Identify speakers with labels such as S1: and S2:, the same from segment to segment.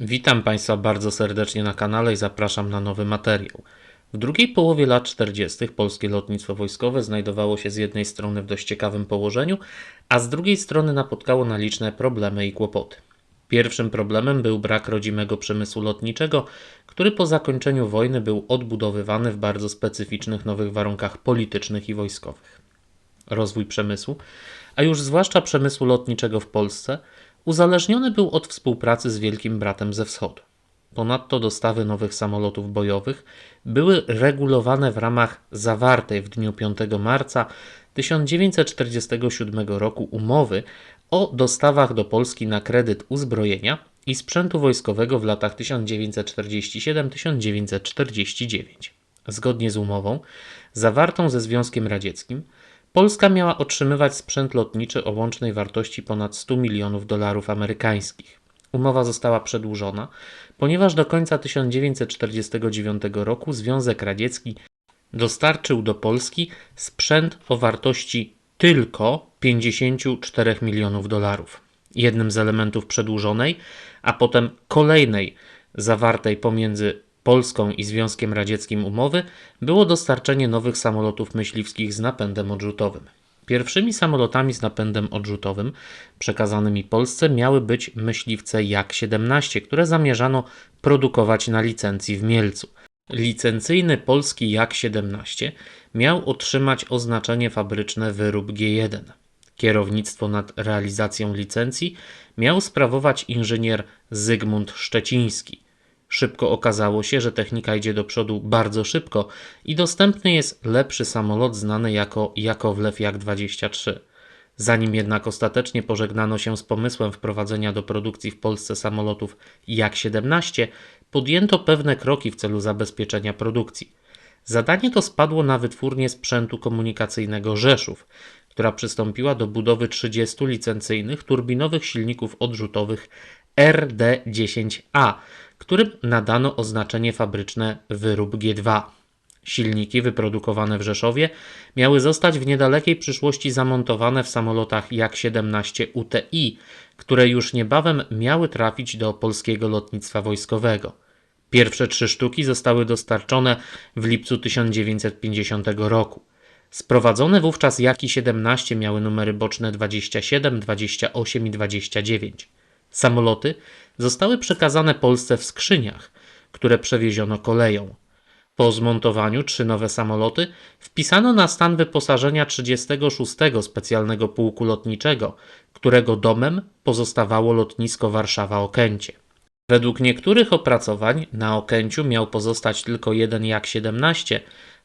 S1: Witam Państwa bardzo serdecznie na kanale i zapraszam na nowy materiał. W drugiej połowie lat 40. polskie lotnictwo wojskowe znajdowało się z jednej strony w dość ciekawym położeniu, a z drugiej strony napotkało na liczne problemy i kłopoty. Pierwszym problemem był brak rodzimego przemysłu lotniczego, który po zakończeniu wojny był odbudowywany w bardzo specyficznych nowych warunkach politycznych i wojskowych. Rozwój przemysłu, a już zwłaszcza przemysłu lotniczego w Polsce, uzależniony był od współpracy z Wielkim Bratem ze Wschodu. Ponadto dostawy nowych samolotów bojowych były regulowane w ramach zawartej w dniu 5 marca 1947 roku umowy o dostawach do Polski na kredyt uzbrojenia i sprzętu wojskowego w latach 1947-1949. Zgodnie z umową, zawartą ze Związkiem Radzieckim, Polska miała otrzymywać sprzęt lotniczy o łącznej wartości ponad 100 milionów dolarów amerykańskich. Umowa została przedłużona, ponieważ do końca 1949 roku Związek Radziecki dostarczył do Polski sprzęt o wartości tylko 54 milionów dolarów. Jednym z elementów przedłużonej, a potem kolejnej zawartej pomiędzy Polską i Związkiem Radzieckim umowy było dostarczenie nowych samolotów myśliwskich z napędem odrzutowym. Pierwszymi samolotami z napędem odrzutowym przekazanymi Polsce miały być myśliwce Jak-17, które zamierzano produkować na licencji w Mielcu. Licencyjny polski Jak-17 miał otrzymać oznaczenie fabryczne wyrób G1. Kierownictwo nad realizacją licencji miał sprawować inżynier Zygmunt Szczeciński. Szybko okazało się, że technika idzie do przodu bardzo szybko i dostępny jest lepszy samolot znany jako Jakowlew Jak-23. Zanim jednak ostatecznie pożegnano się z pomysłem wprowadzenia do produkcji w Polsce samolotów Jak-17, podjęto pewne kroki w celu zabezpieczenia produkcji. Zadanie to spadło na wytwórnię sprzętu komunikacyjnego Rzeszów, która przystąpiła do budowy 30 licencyjnych turbinowych silników odrzutowych RD-10A, którym nadano oznaczenie fabryczne wyrób G2. Silniki wyprodukowane w Rzeszowie miały zostać w niedalekiej przyszłości zamontowane w samolotach Jak-17 UTI, które już niebawem miały trafić do polskiego lotnictwa wojskowego. Pierwsze trzy sztuki zostały dostarczone w lipcu 1950 roku. Sprowadzone wówczas Jaki 17 miały numery boczne 27, 28 i 29. Samoloty zostały przekazane Polsce w skrzyniach, które przewieziono koleją. Po zmontowaniu trzy nowe samoloty wpisano na stan wyposażenia 36 specjalnego pułku lotniczego, którego domem pozostawało lotnisko Warszawa-Okęcie. Według niektórych opracowań na Okęciu miał pozostać tylko jeden Jak-17,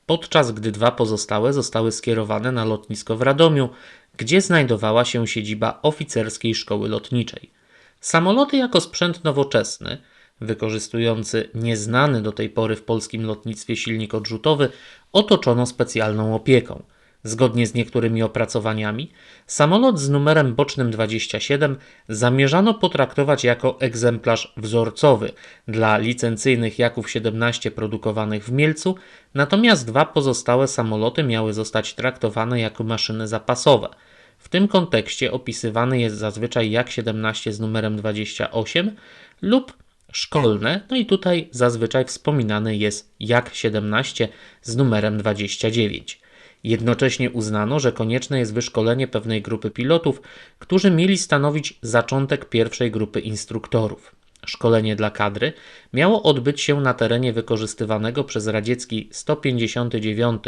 S1: podczas gdy dwa pozostałe zostały skierowane na lotnisko w Radomiu, gdzie znajdowała się siedziba oficerskiej szkoły lotniczej. Samoloty jako sprzęt nowoczesny, wykorzystujący nieznany do tej pory w polskim lotnictwie silnik odrzutowy, otoczono specjalną opieką. Zgodnie z niektórymi opracowaniami, samolot z numerem bocznym 27 zamierzano potraktować jako egzemplarz wzorcowy dla licencyjnych Jaków 17 produkowanych w Mielcu, natomiast dwa pozostałe samoloty miały zostać traktowane jako maszyny zapasowe – w tym kontekście opisywany jest zazwyczaj jak 17 z numerem 28 lub szkolne, no i tutaj zazwyczaj wspominany jest jak 17 z numerem 29. Jednocześnie uznano, że konieczne jest wyszkolenie pewnej grupy pilotów, którzy mieli stanowić zaczątek pierwszej grupy instruktorów. Szkolenie dla kadry miało odbyć się na terenie wykorzystywanego przez radziecki 159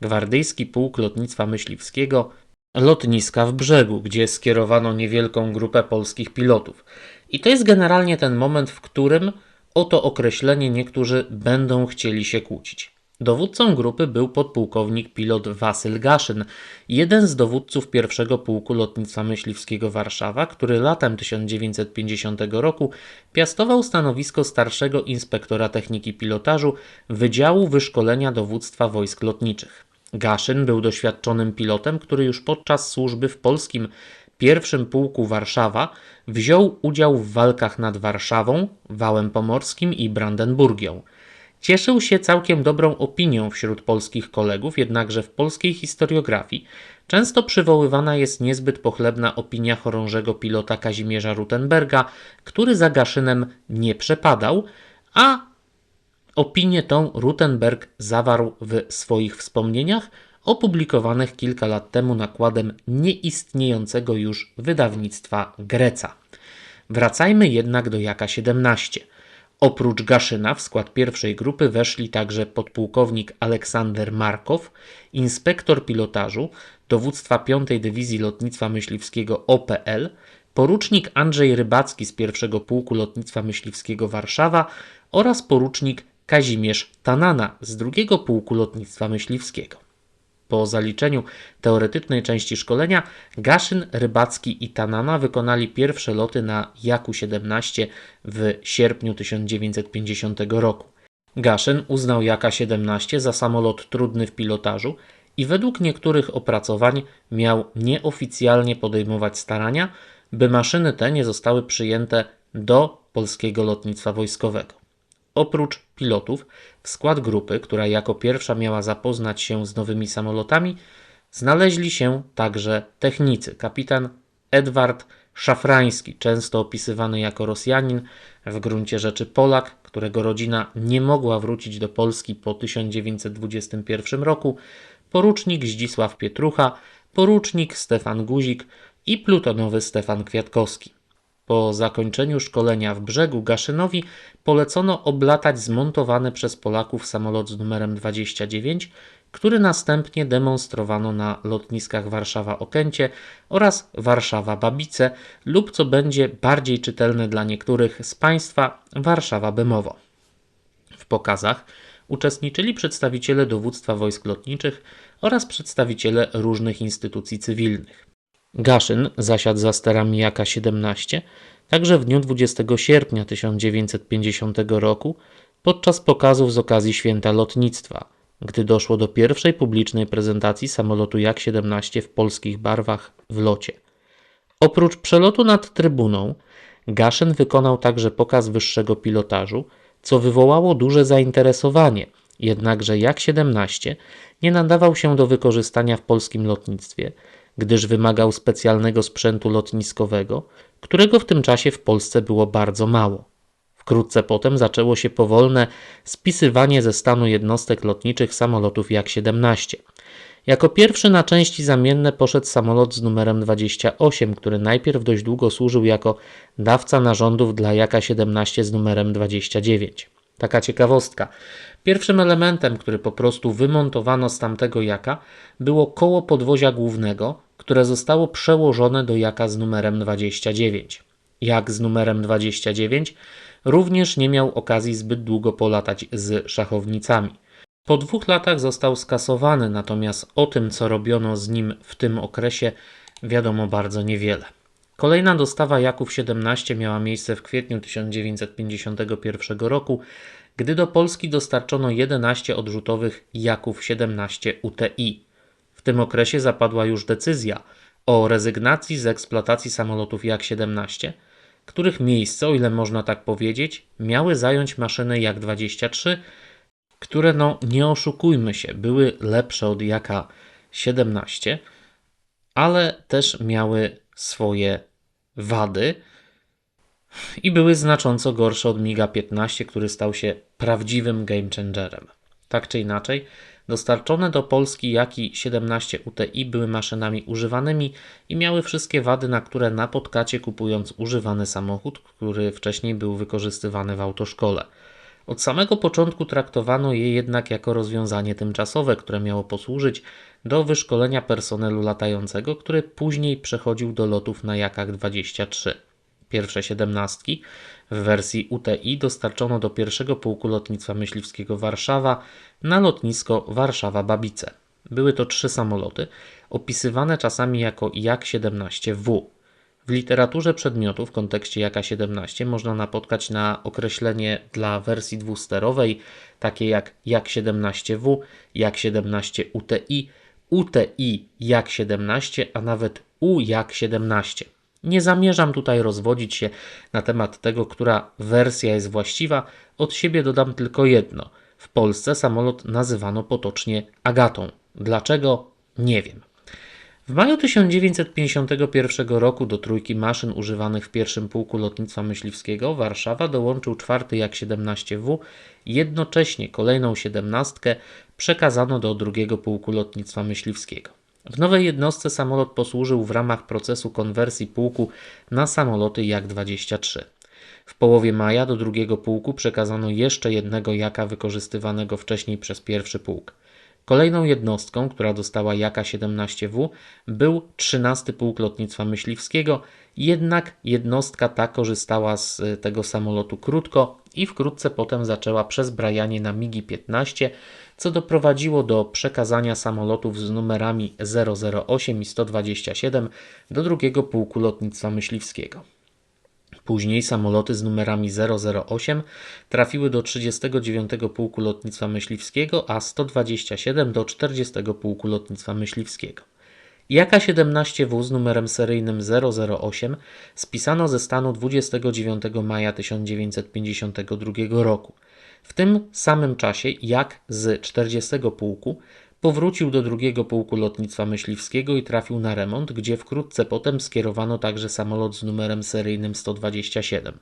S1: Gwardyjski Pułk Lotnictwa Myśliwskiego lotniska w brzegu, gdzie skierowano niewielką grupę polskich pilotów. I to jest generalnie ten moment, w którym o to określenie niektórzy będą chcieli się kłócić. Dowódcą grupy był podpułkownik pilot Wasyl Gaszyn, jeden z dowódców pierwszego pułku lotnictwa myśliwskiego Warszawa, który latem 1950 roku piastował stanowisko starszego inspektora techniki pilotażu Wydziału Wyszkolenia Dowództwa Wojsk Lotniczych. Gaszyn był doświadczonym pilotem, który już podczas służby w polskim pierwszym pułku Warszawa wziął udział w walkach nad Warszawą, Wałem Pomorskim i Brandenburgią. Cieszył się całkiem dobrą opinią wśród polskich kolegów, jednakże w polskiej historiografii Często przywoływana jest niezbyt pochlebna opinia chorążego pilota Kazimierza Rutenberga, który za Gaszynem nie przepadał, a opinię tą Rutenberg zawarł w swoich wspomnieniach, opublikowanych kilka lat temu nakładem nieistniejącego już wydawnictwa Greca. Wracajmy jednak do Jaka 17. Oprócz Gaszyna w skład pierwszej grupy weszli także podpułkownik Aleksander Markow, inspektor pilotażu dowództwa 5 Dywizji Lotnictwa Myśliwskiego OPL, porucznik Andrzej Rybacki z pierwszego pułku Lotnictwa Myśliwskiego Warszawa oraz porucznik Kazimierz Tanana z drugiego pułku Lotnictwa Myśliwskiego. Po zaliczeniu teoretycznej części szkolenia Gaszyn, Rybacki i Tanana wykonali pierwsze loty na Jaku-17 w sierpniu 1950 roku. Gaszyn uznał Jaka-17 za samolot trudny w pilotażu i według niektórych opracowań miał nieoficjalnie podejmować starania, by maszyny te nie zostały przyjęte do polskiego lotnictwa wojskowego. Oprócz pilotów, w skład grupy, która jako pierwsza miała zapoznać się z nowymi samolotami, znaleźli się także technicy. Kapitan Edward Szafrański, często opisywany jako Rosjanin, w gruncie rzeczy Polak, którego rodzina nie mogła wrócić do Polski po 1921 roku, porucznik Zdzisław Pietrucha, porucznik Stefan Guzik i plutonowy Stefan Kwiatkowski. Po zakończeniu szkolenia w brzegu Gaszynowi polecono oblatać zmontowany przez Polaków samolot z numerem 29, który następnie demonstrowano na lotniskach Warszawa-Okęcie oraz Warszawa-Babice lub co będzie bardziej czytelne dla niektórych z Państwa Warszawa-Bemowo. W pokazach uczestniczyli przedstawiciele dowództwa wojsk lotniczych oraz przedstawiciele różnych instytucji cywilnych. Gaszyn zasiadł za sterami Jaka 17 także w dniu 20 sierpnia 1950 roku podczas pokazów z okazji Święta Lotnictwa, gdy doszło do pierwszej publicznej prezentacji samolotu Jak-17 w polskich barwach w locie. Oprócz przelotu nad trybuną, Gaszyn wykonał także pokaz wyższego pilotażu, co wywołało duże zainteresowanie, jednakże Jak-17 nie nadawał się do wykorzystania w polskim lotnictwie, gdyż wymagał specjalnego sprzętu lotniskowego, którego w tym czasie w Polsce było bardzo mało. Wkrótce potem zaczęło się powolne spisywanie ze stanu jednostek lotniczych samolotów Jak-17. Jako pierwszy na części zamienne poszedł samolot z numerem 28, który najpierw dość długo służył jako dawca narządów dla Jaka-17 z numerem 29. Taka ciekawostka. Pierwszym elementem, który po prostu wymontowano z tamtego jaka, było koło podwozia głównego, które zostało przełożone do jaka z numerem 29. Jak z numerem 29 również nie miał okazji zbyt długo polatać z szachownicami. Po dwóch latach został skasowany, natomiast o tym, co robiono z nim w tym okresie, wiadomo bardzo niewiele. Kolejna dostawa Jaków 17 miała miejsce w kwietniu 1951 roku, gdy do Polski dostarczono 11 odrzutowych Jaków 17 UTI. Tym okresie zapadła już decyzja o rezygnacji z eksploatacji samolotów Jak-17, których miejsce, o ile można tak powiedzieć, miały zająć maszyny Jak-23, które, no nie oszukujmy się, były lepsze od Jaka-17, ale też miały swoje wady i były znacząco gorsze od MiGa 15, który stał się prawdziwym game changerem. Tak czy inaczej, dostarczone do Polski Jaki 17 UTI były maszynami używanymi i miały wszystkie wady, na które napotkacie kupując używany samochód, który wcześniej był wykorzystywany w autoszkole. Od samego początku traktowano je jednak jako rozwiązanie tymczasowe, które miało posłużyć do wyszkolenia personelu latającego, który później przechodził do lotów na Jakach 23. Pierwsze siedemnastki w wersji UTI dostarczono do pierwszego pułku lotnictwa myśliwskiego Warszawa na lotnisko Warszawa-Babice. Były to trzy samoloty, opisywane czasami jako Jak-17W. W literaturze przedmiotu w kontekście Jaka 17 można napotkać na określenie dla wersji dwusterowej, takie jak Jak 17W, Jak 17 UTI, UTI Jak 17, a nawet U Jak 17. Nie zamierzam tutaj rozwodzić się na temat tego, która wersja jest właściwa. Od siebie dodam tylko jedno. W Polsce samolot nazywano potocznie Agatą. Dlaczego? Nie wiem. W maju 1951 roku do trójki maszyn używanych w pierwszym pułku lotnictwa myśliwskiego Warszawa dołączył czwarty Jak-17W. Jednocześnie kolejną siedemnastkę przekazano do drugiego pułku lotnictwa myśliwskiego. W nowej jednostce samolot posłużył w ramach procesu konwersji pułku na samoloty Jak-23. W połowie maja do drugiego pułku przekazano jeszcze jednego jaka wykorzystywanego wcześniej przez pierwszy pułk. Kolejną jednostką, która dostała jaka 17W, był 13 Pułk Lotnictwa Myśliwskiego, jednak jednostka ta korzystała z e, tego samolotu krótko i wkrótce potem zaczęła przezbrajanie na MiGi-15, co doprowadziło do przekazania samolotów z numerami 008 i 127 do drugiego Pułku Lotnictwa Myśliwskiego. Później samoloty z numerami 008 trafiły do 39 Pułku Lotnictwa Myśliwskiego, a 127 do 40 Pułku Lotnictwa Myśliwskiego. Jaka 17W z numerem seryjnym 008 spisano ze stanu 29 maja 1952 roku. W tym samym czasie jak z 40 pułku Powrócił do drugiego pułku lotnictwa myśliwskiego i trafił na remont, gdzie wkrótce potem skierowano także samolot z numerem seryjnym 127.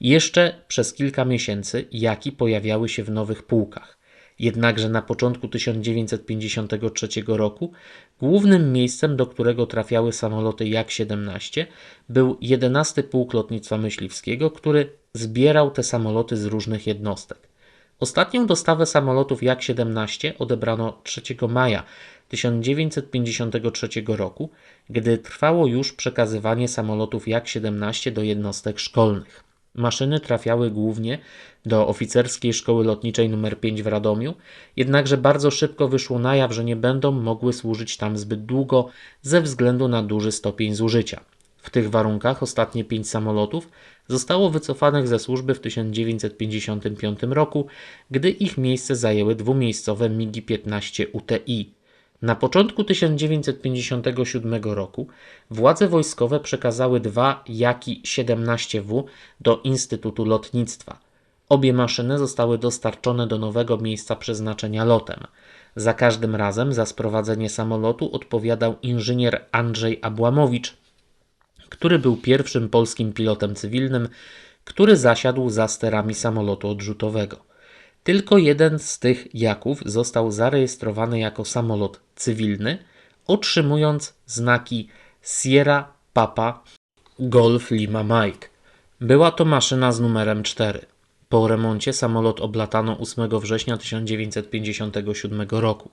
S1: Jeszcze przez kilka miesięcy jaki pojawiały się w nowych pułkach. Jednakże na początku 1953 roku głównym miejscem, do którego trafiały samoloty Jak-17 był 11 Pułk Lotnictwa Myśliwskiego, który zbierał te samoloty z różnych jednostek. Ostatnią dostawę samolotów Jak-17 odebrano 3 maja 1953 roku, gdy trwało już przekazywanie samolotów Jak-17 do jednostek szkolnych. Maszyny trafiały głównie do oficerskiej szkoły lotniczej nr 5 w Radomiu, jednakże bardzo szybko wyszło na jaw, że nie będą mogły służyć tam zbyt długo ze względu na duży stopień zużycia. W tych warunkach ostatnie pięć samolotów zostało wycofanych ze służby w 1955 roku, gdy ich miejsce zajęły dwumiejscowe MiGi-15 UTI. Na początku 1957 roku władze wojskowe przekazały dwa Jaki 17W do Instytutu Lotnictwa. Obie maszyny zostały dostarczone do nowego miejsca przeznaczenia lotem. Za każdym razem za sprowadzenie samolotu odpowiadał inżynier Andrzej Abłamowicz, który był pierwszym polskim pilotem cywilnym, który zasiadł za sterami samolotu odrzutowego. Tylko jeden z tych jaków został zarejestrowany jako samolot cywilny, otrzymując znaki Sierra Papa Golf Lima Mike. Była to maszyna z numerem 4. Po remoncie samolot oblatano 8 września 1957 roku.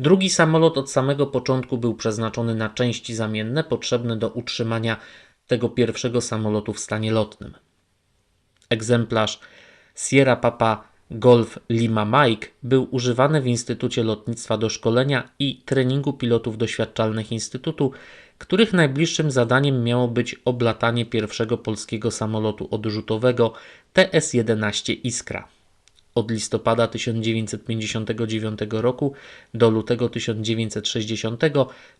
S1: Drugi samolot od samego początku był przeznaczony na części zamienne potrzebne do utrzymania tego pierwszego samolotu w stanie lotnym. Egzemplarz Sierra Papa Golf Lima Mike był używany w Instytucie Lotnictwa do szkolenia i treningu pilotów doświadczalnych Instytutu, których najbliższym zadaniem miało być oblatanie pierwszego polskiego samolotu odrzutowego TS-11 Iskra. Od listopada 1959 roku do lutego 1960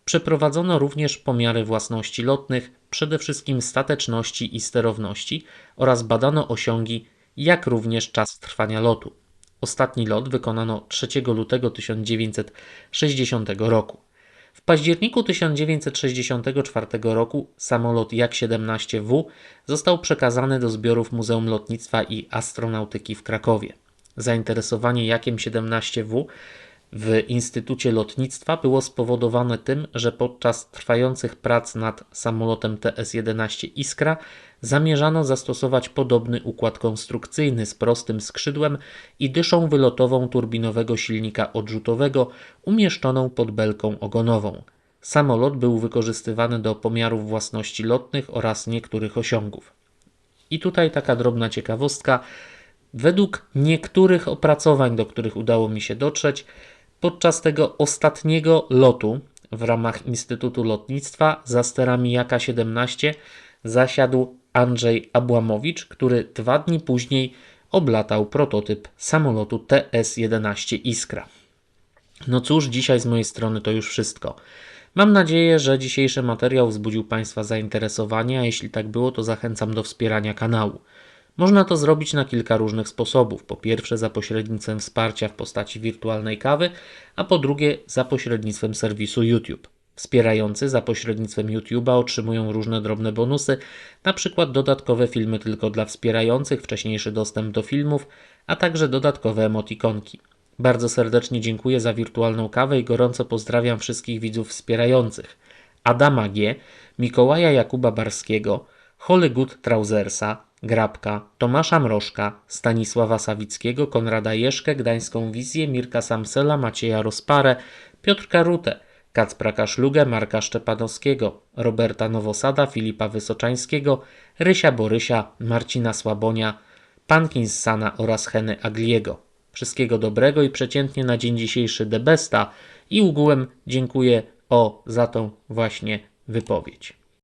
S1: przeprowadzono również pomiary własności lotnych, przede wszystkim stateczności i sterowności oraz badano osiągi, jak również czas trwania lotu. Ostatni lot wykonano 3 lutego 1960 roku. W październiku 1964 roku samolot Jak-17W został przekazany do zbiorów Muzeum Lotnictwa i Astronautyki w Krakowie. Zainteresowanie Jakiem 17W w Instytucie Lotnictwa było spowodowane tym, że podczas trwających prac nad samolotem TS-11 Iskra zamierzano zastosować podobny układ konstrukcyjny z prostym skrzydłem i dyszą wylotową turbinowego silnika odrzutowego umieszczoną pod belką ogonową. Samolot był wykorzystywany do pomiarów własności lotnych oraz niektórych osiągów. I tutaj taka drobna ciekawostka. Według niektórych opracowań, do których udało mi się dotrzeć, podczas tego ostatniego lotu w ramach Instytutu Lotnictwa za sterami Jaka 17 zasiadł Andrzej Abłamowicz, który dwa dni później oblatał prototyp samolotu TS-11 Iskra. No cóż, dzisiaj z mojej strony to już wszystko. Mam nadzieję, że dzisiejszy materiał wzbudził Państwa zainteresowanie, a jeśli tak było, to zachęcam do wspierania kanału. Można to zrobić na kilka różnych sposobów. Po pierwsze, za pośrednictwem wsparcia w postaci wirtualnej kawy, a po drugie, za pośrednictwem serwisu YouTube. Wspierający za pośrednictwem YouTube'a otrzymują różne drobne bonusy, przykład dodatkowe filmy tylko dla wspierających, wcześniejszy dostęp do filmów, a także dodatkowe emotikonki. Bardzo serdecznie dziękuję za wirtualną kawę i gorąco pozdrawiam wszystkich widzów wspierających. Adama G., Mikołaja Jakuba Barskiego, Hollywood Trausersa, Grabka, Tomasza Mrożka, Stanisława Sawickiego, Konrada Jeszkę, Gdańską Wizję, Mirka Samsela, Macieja Rozparę, Piotrka Rutę, Kacpra Kaszlugę, Marka Szczepanowskiego, Roberta Nowosada, Filipa Wysoczańskiego, Rysia Borysia, Marcina Słabonia, Pankinssana oraz Heny Agliego. Wszystkiego dobrego i przeciętnie na dzień dzisiejszy The Besta i ugułem dziękuję o za tą właśnie wypowiedź.